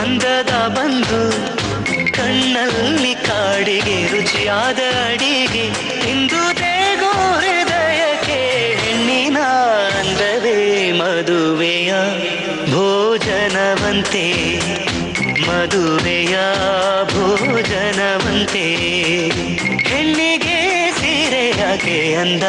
ಅಂದದ ಬಂದು ಕಣ್ಣಲ್ಲಿ ಕಾಡಿಗೆ, ರುಚಿಯಾದ ಅಡಿಗೆ. ಇಂದು ತೇಗೋ ಹೃದಯಕ್ಕೆ ಹೆಣ್ಣಿನ ಅಂದವೇ ಮದುವೆಯ ಭೋಜನವಂತೆ. ಮದುವೆಯ ಭೋಜನವಂತೆ. ಹೆಣ್ಣಿಗೆ ಸೀರೆ ಯಾಕೆ ಅಂದ.